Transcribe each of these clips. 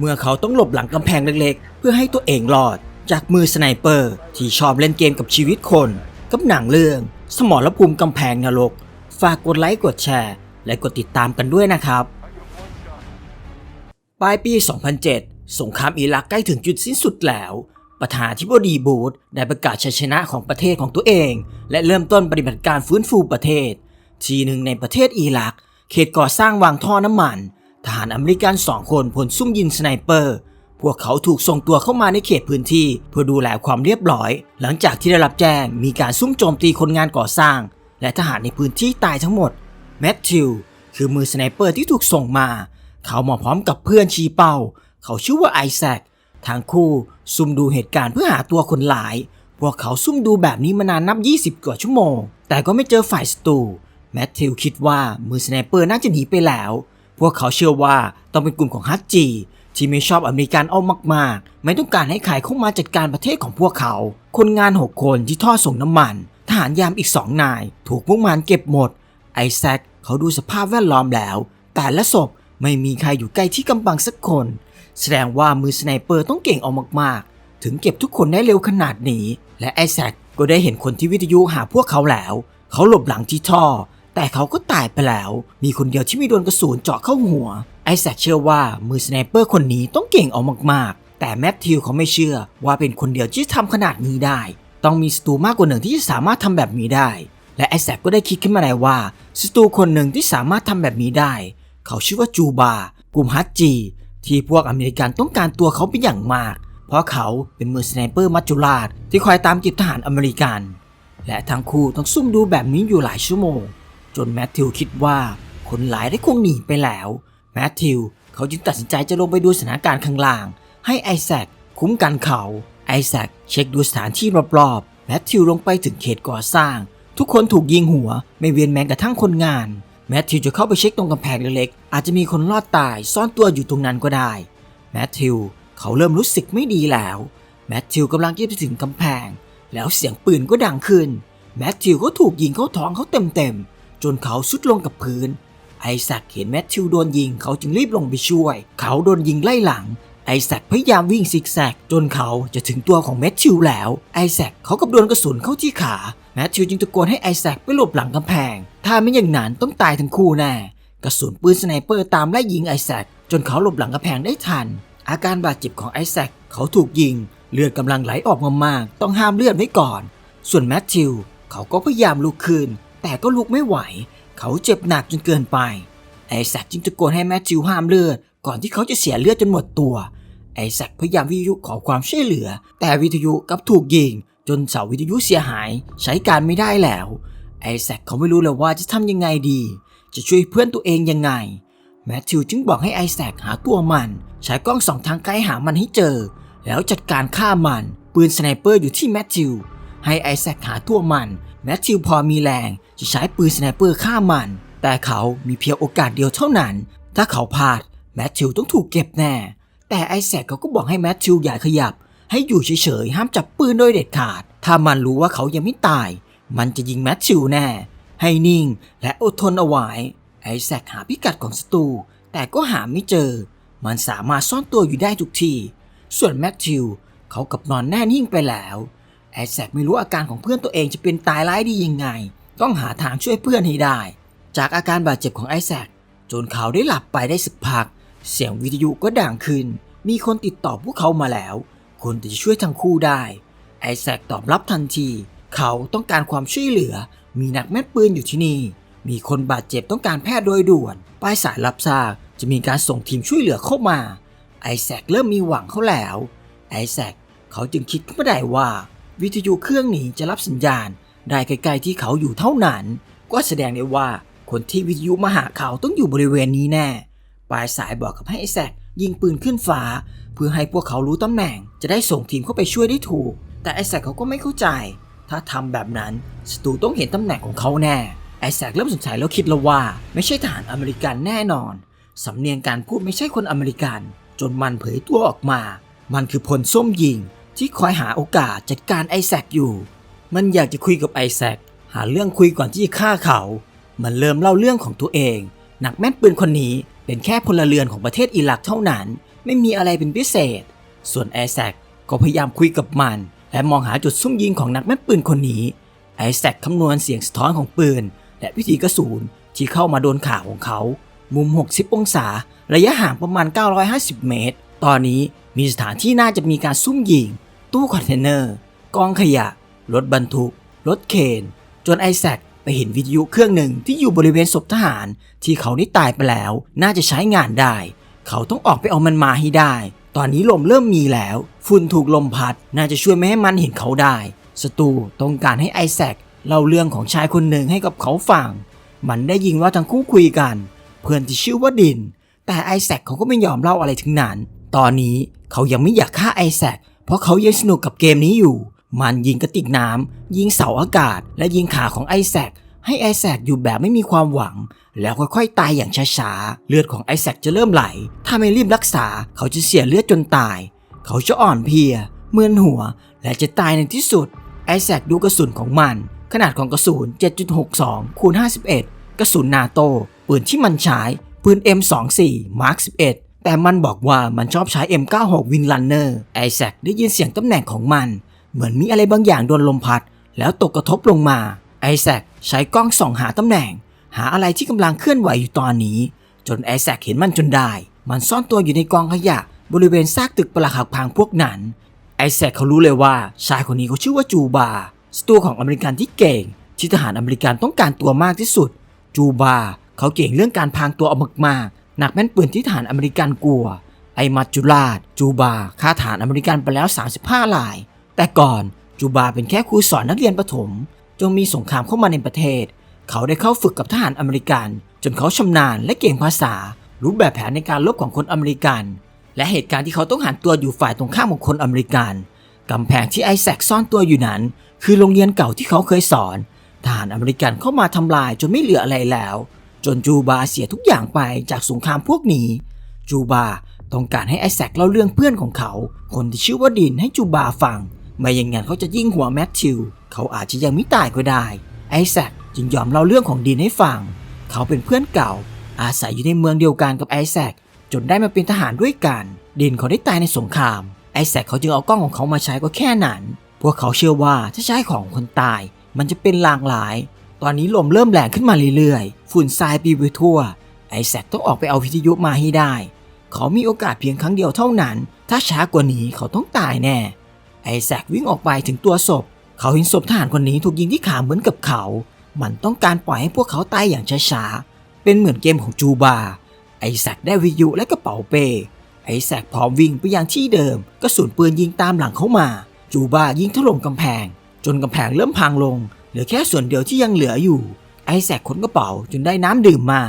เมื่อเขาต้องหลบหลังกำแพงเล็กๆ เพื่อให้ตัวเองรอด จากมือสไนเปอร์ ที่ชอบเล่นเกมกับชีวิตคน กับหนังเรื่อง สมรภูมิกำแพงนรก ฝากกดไลค์กดแชร์ และกดติดตามกันด้วยนะครับ ปลายปี 2007 สงครามอิรักใกล้ถึงจุดสิ้นสุดแล้วประธานาธิบดีบูธได้ประกาศชัยชนะของประเทศของตัวเอง และเริ่มต้นปฏิบัติการฟื้นฟูประเทศ ทีหนึ่งในประเทศอิรัก เขตก่อสร้างวางท่อน้ำมัน ทหารอเมริกันสองคนพลซุ่มยิงสไนเปอร์ พวกเขาถูกส่งตัวเข้ามาในเขตพื้นที่ เพื่อดูแลความเรียบร้อย หลังจากที่ได้รับแจ้งมีการซุ่มโจมตีคนงานก่อสร้าง และทหารในพื้นที่ตายทั้งหมดแมทธิวคือมือสไนเปอร์ที่ถูกส่งมา เขามาพร้อมกับเพื่อนชี้เป้า เขาชื่อว่าไอแซคทั้งคู่ซุ่มดูเหตุการณ์เพื่อหาตัวคนร้าย พวกเขาซุ่มดูแบบนี้มานานนับ 20 กว่าชั่วโมง แต่ก็ไม่เจอฝ่ายศัตรูแมทธิวคิดว่ามือสไนเปอร์น่าจะหนีไปแล้ว พวกเขาเชื่อว่าต้องเป็นกลุ่มของฮัตจีที่ไม่ชอบอเมริกันเอามากๆ ไม่ต้องการให้ใครเข้ามาจัดการประเทศของพวกเขา คนงาน 6 คนที่ท่อส่งน้ำมัน ทหารยามอีก2นาย ถูกพวกมันเก็บหมด ไอแซคเขาดูสภาพแวดล้อมแล้ว แต่ละศพไม่มีใครอยู่ใกล้ที่กำบังสักคน แสดงว่ามือสไนเปอร์ต้องเก่งเอามากๆ ถึงเก็บทุกคนได้เร็วขนาดนี้ และไอแซคก็ได้เห็นคนที่วิทยุหาพวกเขาแล้ว เขาหลบหลังที่ท่อ แต่เขาก็ตายไปแล้ว มีคนเดียวที่ม่โดนกระสุนเจาะเข้าหัว ไอแซคเชื่อว่ามือสไนเปอร์คนนี้ต้องเก่งเอามากๆ แต่แมทธิวเขาไม่เชื่อว่าเป็นคนเดียวที่ทำขนาดนี้ได้ ต้องมีศัตรูมากกว่าหนึ่งที่จะสามารถทำแบบนี้ได้ และไอแซคก็ได้คิดขึ้นมาได้ว่าศัตรูคนหนึ่งที่สามารถทำแบบนี้ได้ เขาชื่อว่าจูบากลุ่มฮัตจีที่พวกอเมริกันต้องการตัวเขาเป็นอย่างมาก เพราะเขาเป็นมือสไนเปอร์มัจจุราชที่คอยตามจีบทหารอเมริกัน และทั้งคู่ต้องซุ่มดูแบบนี้อยู่หลายชั่วโมง นแมทธิวคิดว่า คนหลายได้คงหนีไปแล้ว แมทธิวเขาจึงตัดสินใจจะลงไปดูสถานการณ์ข้างล่าง ให้ไอแซคคุ้มกันเขาไอแซคเช็คดูสถานที่รอบๆแมทธิวลงไปถึงเขตก่อสร้าง ทุกคนถูกยิงหัว ไม่เวียนแม้กระทั่งคนงาน แมทธิวจะเข้าไปเช็คตรงกำแพงเล็กๆ อาจจะมีคนรอดตายซ่อนตัวอยู่ตรงนั้นก็ได้แมทธิวเขาเริ่มรู้สึกไม่ดีแล้วแมทธิวกำลังจะไปถึงกำแพง แล้วเสียงปืนก็ดังขึ้นแมทธิวก็ถูกยิงเข้าท้องเขาเต็มๆ จนเขาสุดลงกับพื้น ไอแซคเห็นแมทธิวโดนยิงเขาจึงรีบลงไปช่วย เขาโดนยิงไล่หลัง ไอแซคพยายามวิ่งซิกแซกจนเขาจะถึงตัวของแมทธิวแล้ว ไอแซคเขากับโดนกระสุนเข้าที่ขาแมทธิวจึงตะโกนให้ไอแซคไปหลบหลังกำแพง ถ้าไม่อย่างนั้นต้องตายทั้งคู่แน่กระสุนปืนสไนเปอร์ตามไล่ยิงไอแซคจนเขาหลบหลังกำแพงได้ทัน อาการบาดเจ็บของไอแซคเขาถูกยิง เลือดกำลังไหลออกมามาก ต้องห้ามเลือดไว้ก่อน ส่วนแมทธิวเขาก็พยายามลุกขึ้น แต่ก็ลุกไม่ไหว เขาเจ็บหนักจนเกินไป ไอแซคจึงตะโกนให้แมทธิวห้ามเลือด ก่อนที่เขาจะเสียเลือดจนหมดตัว ไอแซคพยายามวิทยุขอความช่วยเหลือ แต่วิทยุกลับถูกยิง จนเสาวิทยุเสียหาย ใช้การไม่ได้แล้ว ไอแซคเขาไม่รู้เลยว่าจะทำยังไงดี จะช่วยเพื่อนตัวเองยังไง แมทธิวจึงบอกให้ไอแซคหาตัวมัน ใช้กล้องสองทางไกลหามันให้เจอ แล้วจัดการฆ่ามัน ปืนสไนเปอร์อยู่ที่แมทธิวให้ไอแซคหาตัวมัน แมทธิวพอมีแรง จะใช้ปืนสไนเปอร์ฆ่ามัน แต่เขามีเพียงโอกาสเดียวเท่านั้น ถ้าเขาพลาดแมทธิวต้องถูกเก็บแน่ แต่ไอแซคเขาก็บอกให้แมทธิวอย่าขยับ ให้อยู่เฉยๆ ห้ามจับปืนโดยเด็ดขาด ถ้ามันรู้ว่าเขายังไม่ตาย มันจะยิงแมทธิวแน่ ให้นิ่งและอดทนเอาไว้ ไอแซคหาพิกัดของศัตรูแต่ก็หาไม่เจอ มันสามารถซ่อนตัวอยู่ได้ทุกที่ ส่วนแมทธิวเขากับนอนแน่นิ่งไปแล้ว ไอแซคไม่รู้อาการของเพื่อนตัวเองจะเป็นตายร้ายดียังไง ต้องหาทางช่วยเพื่อนให้ได้ จากอาการบาดเจ็บของไอแซคจนเขาได้หลับไปได้สักพัก เสียงวิทยุก็ดังขึ้น มีคนติดต่อพวกเขามาแล้ว คนจะช่วยทั้งคู่ได้ ไอแซคตอบรับทันที เขาต้องการความช่วยเหลือ มีนักแม่นปืนอยู่ที่นี่ มีคนบาดเจ็บต้องการแพทย์โดยด่วนป้ายสายรับทราบจะมีการส่งทีมช่วยเหลือเข้ามา ไอแซคเริ่มมีหวังเขาแล้ว ไอแซคเขาจึงคิดขึ้นมาได้ว่า วิทยุเครื่องนี้จะรับสัญญาณ ได้ใกล้ๆที่เขาอยู่เท่านั้น ก็แสดงได้ว่าคนที่วิทยุมาหาเขาต้องอยู่บริเวณนี้แน่ ปลายสายบอกกับให้ไอแซคยิงปืนขึ้นฟ้า เพื่อให้พวกเขารู้ตำแหน่ง จะได้ส่งทีมเข้าไปช่วยได้ถูก แต่ไอแซคเขาก็ไม่เข้าใจ ถ้าทำแบบนั้นศัตรูต้องเห็นตำแหน่งของเขาแน่ ไอแซคเริ่มสงสัยแล้วคิดแล้วว่า ไม่ใช่ทหารอเมริกันแน่นอน สำเนียงการพูดไม่ใช่คนอเมริกัน จนมันเผยตัวออกมา มันคือพลส้มยิงที่คอยหาโอกาสจัดการไอแซคอยู่ มันอยากจะคุยกับไอแซคหาเรื่องคุยก่อนที่จะฆ่าเขา มันเริ่มเล่าเรื่องของตัวเอง นักแม่นปืนคนนี้เป็นแค่พลเรือนของประเทศอิรักเท่านั้น ไม่มีอะไรเป็นพิเศษ ส่วนไอแซคก็พยายามคุยกับมัน และมองหาจุดซุ่มยิงของนักแม่นปืนคนนี้ ไอแซคคำนวณเสียงสะท้อนของปืน และวิธีกระสุนที่เข้ามาโดนขาของเขา มุม 60 องศา ระยะห่างประมาณ 950 เมตร ตอนนี้มีสถานที่น่าจะมีการซุ่มยิง ตู้คอนเทนเนอร์ กองขยะ รถบรรทุก รถเคนจนไอแซคไปเห็นวิทยุเครื่องหนึ่งที่อยู่บริเวณศพทหาร ที่เขาได้ตายไปแล้ว น่าจะใช้งานได้ เขาต้องออกไปเอามันมาให้ได้ ตอนนี้ลมเริ่มมีแล้ว ฝุ่นถูกลมพัด น่าจะช่วยไม่ให้มันเห็นเขาได้ศัตรูต้องการให้ไอแซคเล่าเรื่องของชายคนหนึ่งให้กับเขาฟัง มันได้ยินว่าทั้งคู่คุยกัน เพื่อนที่ชื่อว่าดิน แต่ไอแซคเขาก็ไม่ยอมเล่าอะไรทั้งนั้น ตอนนี้เขายังไม่อยากฆ่าไอแซคเพราะเขายังสนุกกับเกมนี้อยู่ มันยิงกระติกน้ำ ยิงเสาอากาศ และยิงขาของไอแซคให้ไอแซคอยู่แบบไม่มีความหวัง แล้วค่อยๆตายอย่างช้าๆ เลือดของไอแซคจะเริ่มไหล ถ้าไม่รีบรักษาเขาจะเสียเลือดจนตาย เขาจะอ่อนเพลียเมือนหัว และจะตายในที่สุด ไอแซคดูกระสุนของมัน ขนาดของกระสุน 7.62คูณ51 กระสุนนาโต ปืนที่มันใช้ปืน M24 Mark 11แต่มันบอกว่ามันชอบใช้ M96 วินลันเนอร์ไอแซคได้ยินเสียงตำแหน่งของมัน เหมือนมีอะไรบางอย่างโดนลมพัด แล้วตกกระทบลงมา ไอแซคใช้กล้องส่องหาตำแหน่ง หาอะไรที่กำลังเคลื่อนไหวอยู่ตอนนี้ จนไอแซคเห็นมันจนได้ มันซ่อนตัวอยู่ในกองขยะ บริเวณซากตึกปรักหักพังพวกนั้น ไอแซคเขารู้เลยว่า ชายคนนี้เขาชื่อว่าจูบาสตัวของอเมริกันที่เก่ง ที่ทหารอเมริกันต้องการตัวมากที่สุด จูบาเขาเก่งเรื่องการพางตัวเอามากๆหนักแม่นปืนที่ทหารอเมริกันกลัวไอมัจจุราชจูบาฆ่าทหารอเมริกันไปแล้ว 35ราย แต่ก่อนจูบาเป็นแค่ครูสอนนักเรียนประถม จนมีสงครามเข้ามาในประเทศ เขาได้เข้าฝึกกับทหารอเมริกัน จนเขาชำนาญและเก่งภาษา รู้แบบแผนในการลบของคนอเมริกัน และเหตุการณ์ที่เขาต้องหันตัวอยู่ฝ่ายตรงข้ามของคนอเมริกันกำแพงที่ไอแซคซ่อนตัวอยู่นั้น คือโรงเรียนเก่าที่เขาเคยสอน ทหารอเมริกันเข้ามาทำลายจนไม่เหลืออะไรแล้ว จนจูบาเสียทุกอย่างไปจากสงครามพวกนี้ จูบาต้องการให้ไอแซคเล่าเรื่องเพื่อนของเขา คนที่ชื่อว่าดินให้จูบาฟัง ไม่อย่างนั้นเขาจะยิ่งหัวแมทธิวเขาอาจจะยังไม่ตายก็ได้ ไอแซคจึงยอมเล่าเรื่องของดินให้ฟัง เขาเป็นเพื่อนเก่า อาศัยอยู่ในเมืองเดียวกันกับไอแซคจนได้มาเป็นทหารด้วยกัน ดินเขาได้ตายในสงคราม ไอแซคเขาจึงเอากล้องของเขามาใช้ก็แค่นั้น พวกเขาเชื่อว่าถ้าใช้ของคนตาย มันจะเป็นลางร้าย ตอนนี้ลมเริ่มแรงขึ้นมาเรื่อยๆ ฝุ่นทรายปลิวไปทั่ว ไอแซคต้องออกไปเอาวิทยุมาให้ได้ เขามีโอกาสเพียงครั้งเดียวเท่านั้น ถ้าช้ากว่านี้เขาต้องตายแน่ ไอแซควิ่งออกไปถึงตัวศพ เขาเห็นศพทหารคนนี้ถูกยิงที่ขาเหมือนกับเขา มันต้องการปล่อยให้พวกเขาตายอย่างช้าๆ เป็นเหมือนเกมของจูบา ไอแซคได้วิทยุและกระเป๋าเป้ ไอแซคพร้อมวิ่งไปยังที่เดิมกระสุนปืนยิงตามหลังเขามา จูบายิงถล่มกำแพง จนกำแพงเริ่มพังลง เหลือแค่ส่วนเดียวที่ยังเหลืออยู่ ไอแซคขนกระเป๋าจนได้น้ำดื่มมา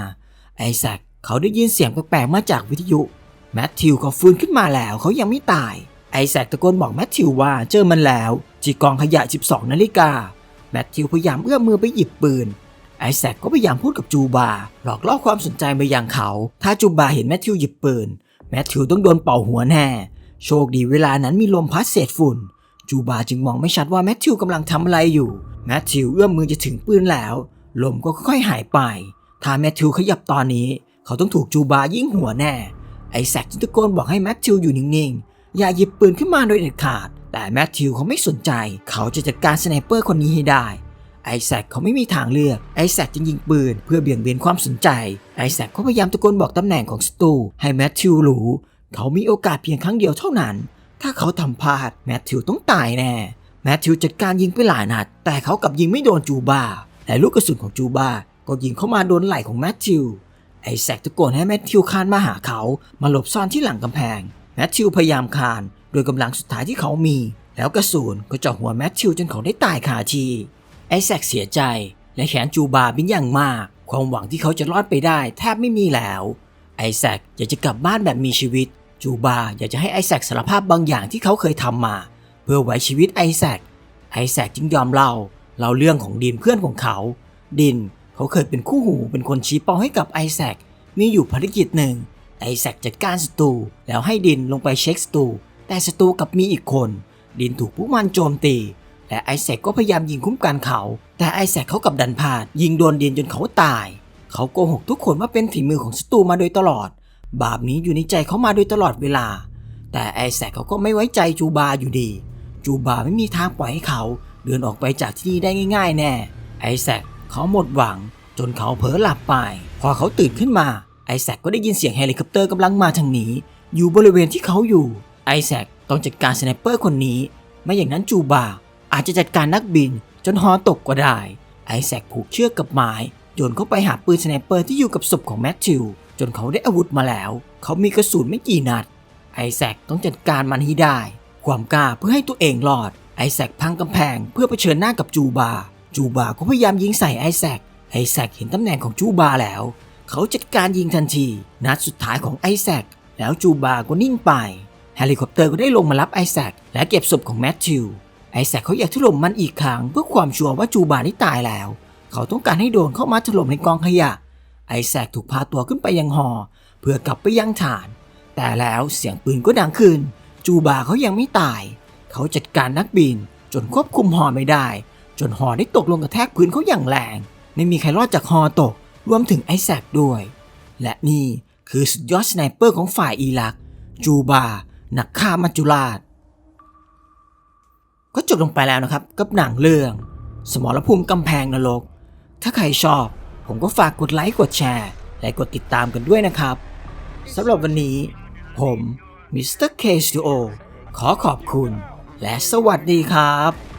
ไอแซคเขาได้ยินเสียงแปลกๆมาจากวิทยุ แมทธิวเขาฟื้นขึ้นมาแล้วเขายังไม่ตาย ไอแซคตะโกนบอกแมทธิวว่าเจอมันแล้วที่กองขยะ 12 นาฬิกา แมทธิวพยายามเอื้อมมือไปหยิบปืน ไอแซคก็พยายามพูดกับจูบา หลอกล่อความสนใจไปยังเขา ถ้าจูบาเห็นแมทธิวหยิบปืน แมทธิวต้องโดนเป่าหัวแน่ โชคดีเวลานั้นมีลมพัดเศษฝุ่น จูบาจึงมองไม่ชัดว่าแมทธิวกำลังทำอะไรอยู่ แมทธิวเอื้อมมือจะถึงปืนแล้ว ลมก็ค่อยๆหายไป ถ้าแมทธิวขยับตอนนี้ เขาต้องถูกจูบายิงหัวแน่ ไอแซคจึงตะโกนบอกให้แมทธิวอยู่นิ่งๆ อย่าหยิบปืนขึ้นมาโดยเด็ดขาด แต่แมทธิวเขาไม่สนใจ เขาจะจัดการสไนเปอร์คนนี้ให้ได้ ไอแซคเขาไม่มีทางเลือก ไอแซคจึงยิงปืนเพื่อเบี่ยงเบนความสนใจ ไอแซคเขาพยายามตะโกนบอกตำแหน่งของศัตรูให้แมทธิวรู้ เขามีโอกาสเพียงครั้งเดียวเท่านั้น ถ้าเขาทำพลาดแมทธิวต้องตายแน่ แมทธิวจัดการยิงไปหลายนัด แต่เขากลับยิงไม่โดนจูบาและลูกกระสุนของจูบาก็ยิงเข้ามาโดนไหล่ของแมทธิวไอแซคตะโกนให้แมทธิวคานมาหาเขา มาหลบซ่อนที่หลังกำแพง แมทธิวพยายามคานโดยกำลังสุดท้ายที่เขามี แล้วกระสุนก็เจาะหัวแมทธิวจนเขาได้ตายคาทีไอแซคเสียใจ และแขนจูบาเป็นอย่างมาก ความหวังที่เขาจะรอดไปได้แทบไม่มีแล้ว ไอแซคอยากจะกลับบ้านแบบมีชีวิต จูบาอยากจะให้ไอแซคสารภาพบางอย่างที่เขาเคยทำมา เพื่อไว้ชีวิตไอแซคไอแซคจึงยอมเล่าเล่าเรื่องของดินเพื่อนของเขา ดินเขาเคยเป็นคู่หูเป็นคนชี้เป้าให้กับไอแซคมีอยู่ภารกิจหนึ่ง ไอแซคจัดการศัตรูแล้วให้ดินลงไปเช็คศัตรูแต่ศัตรูกลับมีอีกคน ดินถูกพวกมันโจมตี และไอแซคก็พยายามยิงคุ้มกันเขา แต่ไอแซคเขากับดันพลาด ยิงโดนดินจนเขาตาย เขาโกหกทุกคนว่าเป็นฝีมือของศัตรูมาโดยตลอด บาปนี้อยู่ในใจเขามาโดยตลอดเวลา แต่ไอแซคเขาก็ไม่ไว้ใจจูบาอยู่ดี จูบาไม่มีทางปล่อยให้เขาเดินออกไปจากที่นี่ได้ง่าย ๆ แน่ ไอแซคเขาหมดหวัง จนเขาเผลอหลับไป พอเขาตื่นขึ้นมา ไอแซคก็ได้ยินเสียงเฮลิคอปเตอร์กำลังมาทางนี้ อยู่บริเวณที่เขาอยู่ ไอแซคต้องจัดการสไนเปอร์คนนี้ ไม่อย่างนั้นจูบา อาจจะจัดการนักบินจนฮอตกก็ได้ ไอแซคผูกเชือกกับไม้โยนเข้าไปหาปืนสไนเปอร์ที่อยู่กับศพของแมทธิว จนเขาได้อาวุธมาแล้ว เขามีกระสุนไม่กี่นัด ไอแซคต้องจัดการมันให้ได้ ความกล้าเพื่อให้ตัวเองรอด ไอแซคพังกำแพงเพื่อเผชิญหน้ากับจูบา จูบาก็พยายามยิงใส่ไอแซคไอแซคเห็นตำแหน่งของจูบาแล้ว เขาจัดการยิงทันที นัดสุดท้ายของไอแซคแล้วจูบาก็นิ่งไปเฮลิคอปเตอร์ก็ได้ลงมารับไอแซคและเก็บศพของแมทธิวไอแซคเขาอยากถล่มมันอีกครั้งเพื่อความชัวร์ว่าจูบาได้ตายแล้ว เขาต้องการให้โดนเข้ามาถล่มในกองขยะ ไอแซคถูกพาตัวขึ้นไปยังหอ เพื่อกลับไปยังฐาน แต่แล้วเสียงปืนก็ดังขึ้น จูบาเขายังไม่ตาย เขาจัดการนักบิน จนควบคุมหอไม่ได้ จนหอได้ตกลงกระแทกพื้นเขาอย่างแรง ไม่มีใครรอดจากหอตก รวมถึงไอแซคด้วย และนี่คือสุดยอดสไนเปอร์ของฝ่ายอิรัก จูบา นักฆ่ามัจจุราช ก็จบลงไปแล้วนะครับ กับหนังเรื่อง สมรภูมิกำแพงนรก ถ้าใครชอบ ผมก็ฝากกดไลค์กดแชร์ และกดติดตามกันด้วยนะครับสำหรับวันนี้ ผมมิสเตอร์เคสตูโอขอขอบคุณ และสวัสดีครับ